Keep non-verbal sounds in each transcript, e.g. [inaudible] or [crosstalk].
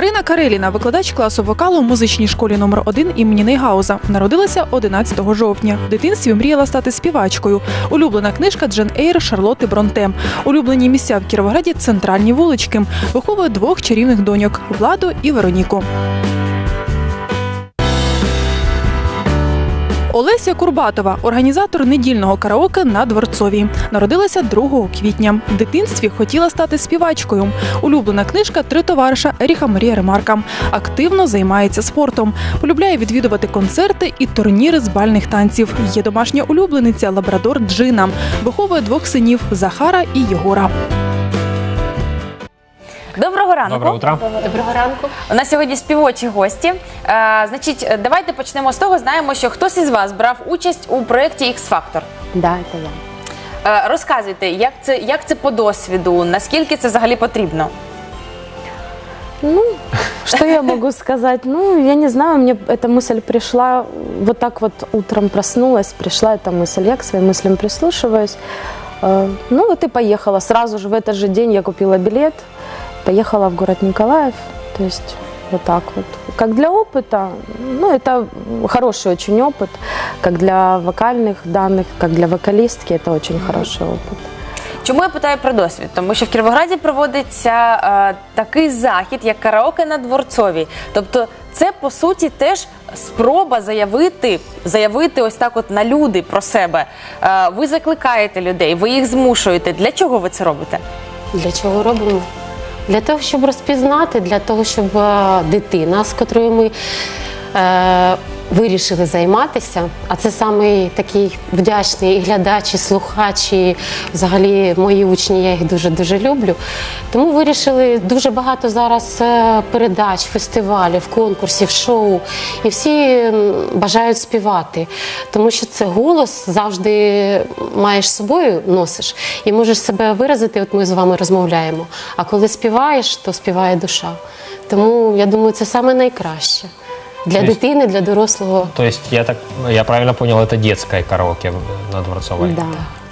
Марина Кареліна, викладач класу вокалу у музичній школі номер 1 імені Нейгауза, народилася 11 жовтня. В дитинстві мріяла стати співачкою. Улюблена книжка Джен Ейр Шарлотти Бронте. Улюблені місця в Кіровограді центральні вулички. Виховує двох чарівних доньок Владу і Вероніку. Олеся Курбатова, організатор недільного караоке на Дворцовій. Народилася 2 квітня. В дитинстві хотіла стати співачкою. Улюблена книжка Три товариша Еріха Марія Ремарка. Активно займається спортом. Полюбляє відвідувати концерти і турніри з бальних танців. Є домашня улюблениця Лабрадор Джина. Виховує двох синів Захара і Єгора. Доброго ранку. Доброе утро. Доброго ранку. У нас сьогодні співочі гості. Е, значить, е, давайте почнемо з того. Знаємо, що хтось із вас брав участь у проєкті X Factor. Да, это я. Е, розказуйте, як це, як це по досвіду, наскільки це взагалі потрібно? Ну, что я могу сказать? Ну, я не знаю, мне эта мысль пришла, вот так вот утром проснулась, пришла эта мысль, я к своим мыслям прислушиваюсь. Э, Ну, вот и поехала. Сразу же в этот же день я купила билет, поехала в город Николаев. То есть вот так вот. Как для опыта, ну, это хороший очень опыт. Как для вокальных данных, как для вокалистки, это очень хороший опыт. Чому я питаю про досвід? Тому що в Кіровограді проводиться е, такий захід, як караоке на дворцовій. Тобто, це по суті теж спроба заявити, заявити ось так, от на люди про себе. Е, ви закликаєте людей, ви їх змушуєте. Для чого ви це робите? Для чого робимо? Для того, щоб розпізнати, для того, щоб е, дитина, з котрою ми вирішили займатися, а це самий такий вдячний і глядач, і слухач, і взагалі мої учні, я їх дуже-дуже люблю. Тому вирішили дуже багато зараз е, передач, фестивалів, конкурсів, шоу. І всі бажають співати, тому що це голос завжди маєш з собою, носиш і можеш себе виразити. От ми з вами розмовляємо. А коли співаєш, то співає душа. Тому я думаю, це саме найкраще для То есть- дитини, для дорослого. То есть я так, я правильно понял, это детское караоке на Дворцовой? Да.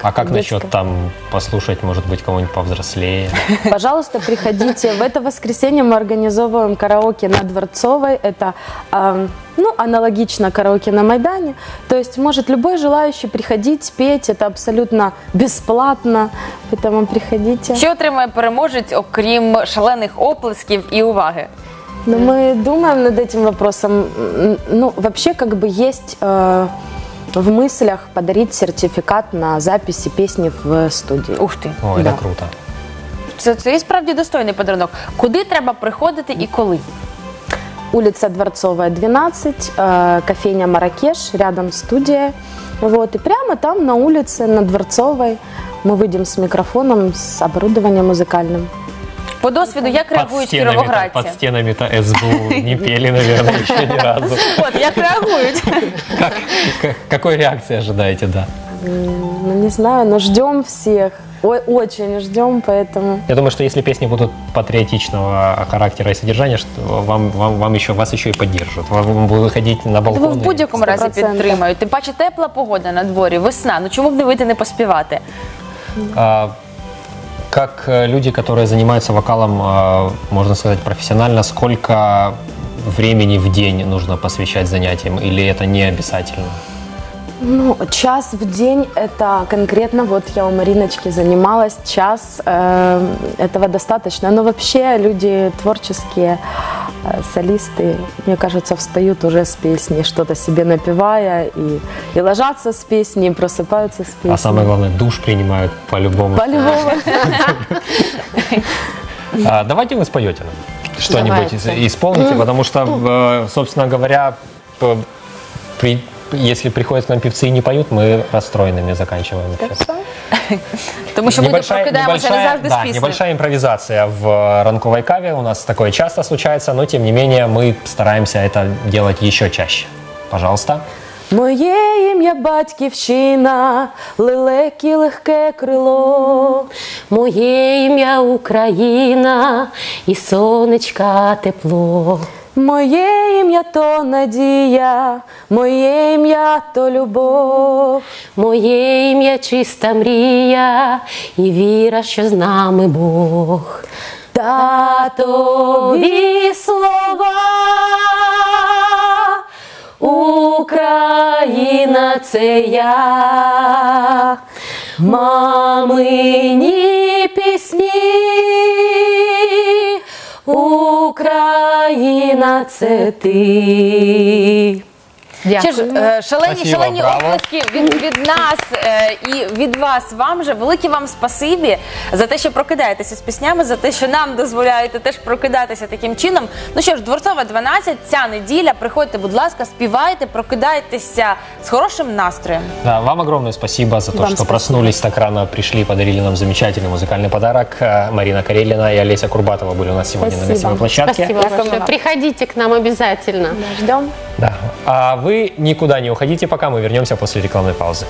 А как насчет Детское. там послушать, может быть, кого-нибудь повзрослее? [laughs] Пожалуйста, приходите. В это воскресенье мы организовываем караоке на Дворцовой. Это эм, ну, аналогично караоке на Майдане. То есть может любой желающий приходить, петь. Это абсолютно бесплатно. Поэтому приходите. Що отримує переможець, окрім шалених оплесків і уваги? Но мы думаем над этим вопросом. М, Ну, вообще, как бы есть э, в мыслях подарить сертификат на записи песни в студии. Ух ти, Ой, Да. это круто. це, це і справді достойний подарунок. Куди треба приходити і коли? Улица Дворцовая, 12, э, кофейня Маракеш, рядом студия. Вот, и прямо там на улице, на Дворцовой, мы выйдем с микрофоном, с оборудованием музыкальным. По досвіду, як Под реагують стенами, кіровоградці? под стенами-то СБУ не пели, наверное, еще ни разу. От як реагують? Как, как- какой реакции ожидаете, да? Ну, не знаю, но ждем всех. Ой, очень ждем, поэтому... Я думаю, что если песни будут патриотичного характера и содержания, что вам, вам, вам еще, вас еще и поддержат. Вам вам будут выходить на Ви балкон. в будь-якому разі 100%. підтримають. Тим паче тепла погода на дворі, весна. Ну чому б не вийти не поспівати? А, как э, люди, которые занимаются вокалом, а, можно сказать, профессионально, сколько времени в день нужно посвящать занятиям, или это не обязательно? Ну, час в день это конкретно, вот я у Мариночки занималась, час э, этого достаточно. Но вообще люди творческие, э, солисты, мне кажется, встают уже с песней, что-то себе напевая, и, и ложатся с песней, и просыпаются с песней. А самое главное, душ принимают по-любому. По-любому. [laughs] А, давайте вы споете нам что-нибудь, исполните, потому что, э, собственно говоря, при- если приходят к нам певцы и не поют, мы расстроенными заканчиваем. эфир. [laughs] Тому що ми тут прокидаємося не завжди з да, піснею. небольшая импровизация в э, ранковой каве. У нас такое часто случается, но тем не менее мы стараемся это делать еще чаще. Пожалуйста. Моє ім'я батьківщина, лелекі легке крило. Моє ім'я Україна і сонечка тепло. Моє ім'я то надія, моє ім'я то любов. Моє ім'я чиста мрія і віра, що з нами Бог. Татові слова. Україна це я, мамині пісні, Україна це ти. Що ж, е, шалені, Спасибо, шалені браво. оплески від, від нас е, і від вас. Вам же велике вам спасибі за те, що прокидаєтеся з піснями, за те, що нам дозволяєте теж прокидатися таким чином. Ну що ж, дворцова 12, ця неділя. Приходьте, будь ласка, співайте, прокидайтеся з хорошим настроєм. Да, вам огромное спасибо за то, Вам что спасибо. проснулись так рано, пришли, подарили нам замечательный музыкальный подарок. Э, Марина Карелина и Олеся Курбатова были у нас сегодня на Спасибо. гостевой площадке. Спасибо Дякую большое. вам. Приходите к нам обязательно. Ждем. Да. А вы никуда не уходите, пока мы вернемся после рекламной паузы.